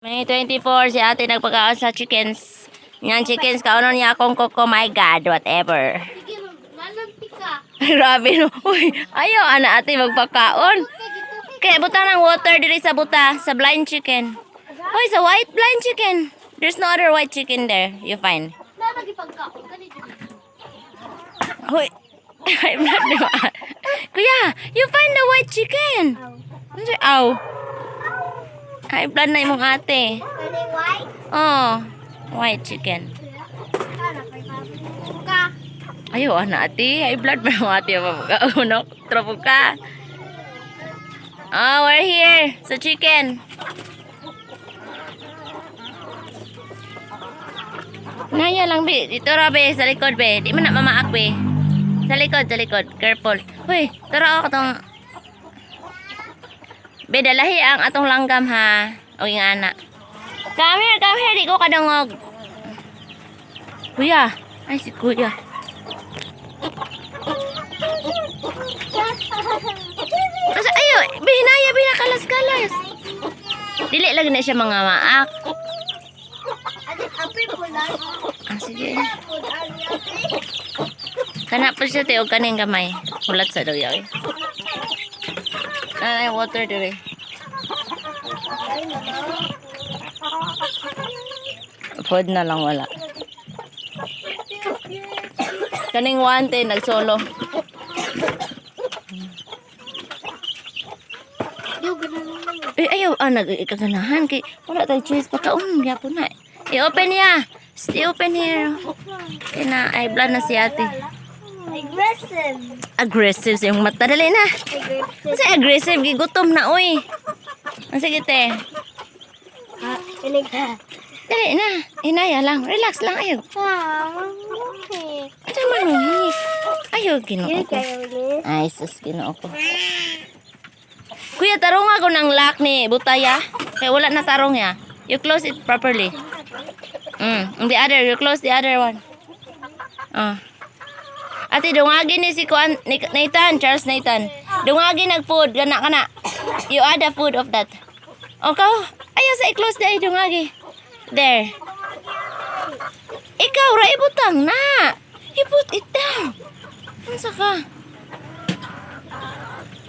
May 24, si ate nagpagkaon sa chickens. Yan chickens, kaunon niya akong koko, my God, whatever. Grabe no. Uy, ayaw ana ate magpakaon. Kaya buta ng water diri sa buta, sa blind chicken. Uy, sa white blind chicken. There's no other white chicken there. You find. Uy, ay blood. Kuya, you find the white chicken. Ano siya? Ay, blood na imong ate. Oh, white chicken. Ayaw, ana ate. Ay, blood pa yung ate. Uno, tropo ka. Oh, we're here. Sa chicken. Naya lang, be. Dito ra, be. Sa likod, be. Di mo na mamaak, be. Sa likod, sa likod. Careful. Uy, tara ako tong... Be, dalahi ang atong langgam, ha. O, yung anak. Come here, come here. Di ko kadungog. Kuya. Ay, si kuya. Asa, ayo, bihinaya, binakalas-kalas. Dili lagi na siya mga maak. Po. Ah, sige. Kana pa siya, te, o kaning gamay. Hulat sa doyaw, eh. Ay, water dire. Food na lang wala. Kaning wante, nagsolo. Eh, ayaw, ah, nag-ikaganahan. Kay, wala tayo choice. Pagkaon, yapon na. I-open niya. Stay open here. Kaya na, ay, blood na si ate. Aggressive. Aggressive sa yung mata. Dali na. Aggressive. Kasi aggressive, gigutom na, uy. Ah, Sige, te. Ah, inig ka. Dali na. Inaya lang. Relax lang, ayaw. Ah, mamuhi. Ano manuhi? Ayaw, ginoo ko. Ay, sus, ginoo ko. Kuya, tarong ako ng lock ni Butaya. Kaya wala na tarong ya. You close it properly. Mm, the other, you close the other one. Ah. Ate, dungagin ni si Kuan, ni Nathan, Charles Nathan. Dungagin nag-food, gana kana. You add the food of that. Okay, ayaw sa i-close dahil dungagi. There. Ikaw, ra ibutang na. Iput it down. Unsa ka?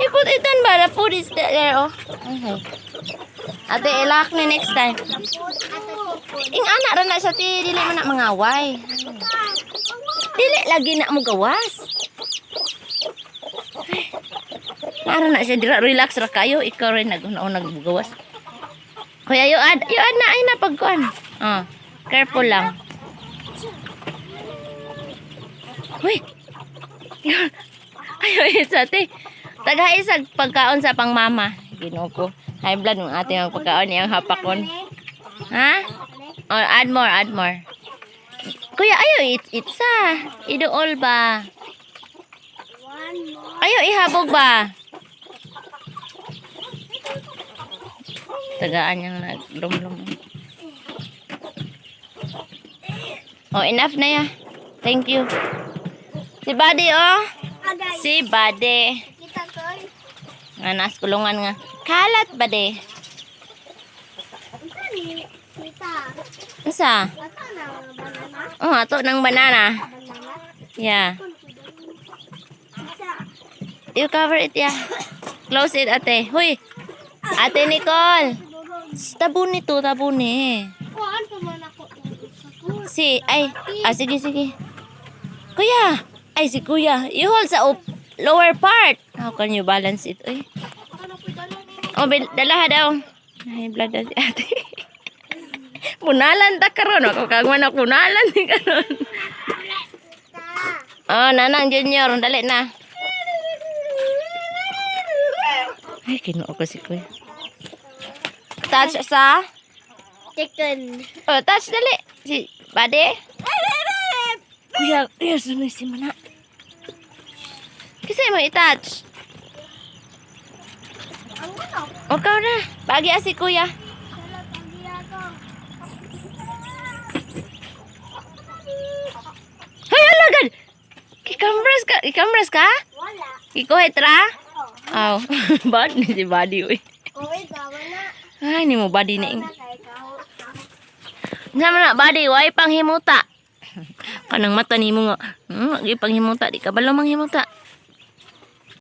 Iput it down ba? The food is there, oh. Okay. Ate, ilak ni next time. Ing anak ra na sa ti, dili man na mangaway. Dili lagi na mo gawas. Ay, Naara na siya dira relax ra kayo ikaw rin nag una naggawas. Kuya yo ad yo ad na ay na pagkuan. Oh, careful lang. Uy. Ayo isa te. Taga isag pagkaon sa pangmama. Ginoo ko. High blood ng ating ang pagkaon niyang hapakon. Ha? Or add more, add more. Kuya, ayo it itsa. Idool ba? One more. Ayo ihabog ba? Tagaan niyang naglumlum. Oh, enough na ya. Thank you. Si Buddy, oh. Si Buddy. Nga, nas kulungan nga. Kalat, Buddy. Isa. Oh, ato ng banana. Yeah. You cover it, yeah. Close it, ate. Huy! Ate Nicole! Shh, Tabuni to, tabuni. Kuhaan pa man ako. Si, ay, ah, sige, sige. Kuya! Ay, si kuya. You hold sa up, lower part. How can you balance it? Uy. Ni? Oh, dalaha daw. Ay, blood si ate. punalan ta karon ako kagman na punalan ni karon. Oh, nanang junior, dali na. Ay, kinuo ko si kuya. Touch sa? Chicken. Oh, touch dali. Si Bade. Kuya, kuya, sunod si Mana. Kasi mo i-touch. O, ka na. Bagi si kuya. Hay, alagad! Kikambras ka? Kikambras ka? Wala. Kikuhit ra? Oh. Aw, bad ni si Buddy, uy. Kuwait. Ah, Ay, ni mo body na ing. Nga na body, way panghimuta. Kanang mata ni mo nga. Hmm, panghimuta, di ka ba lumang himuta?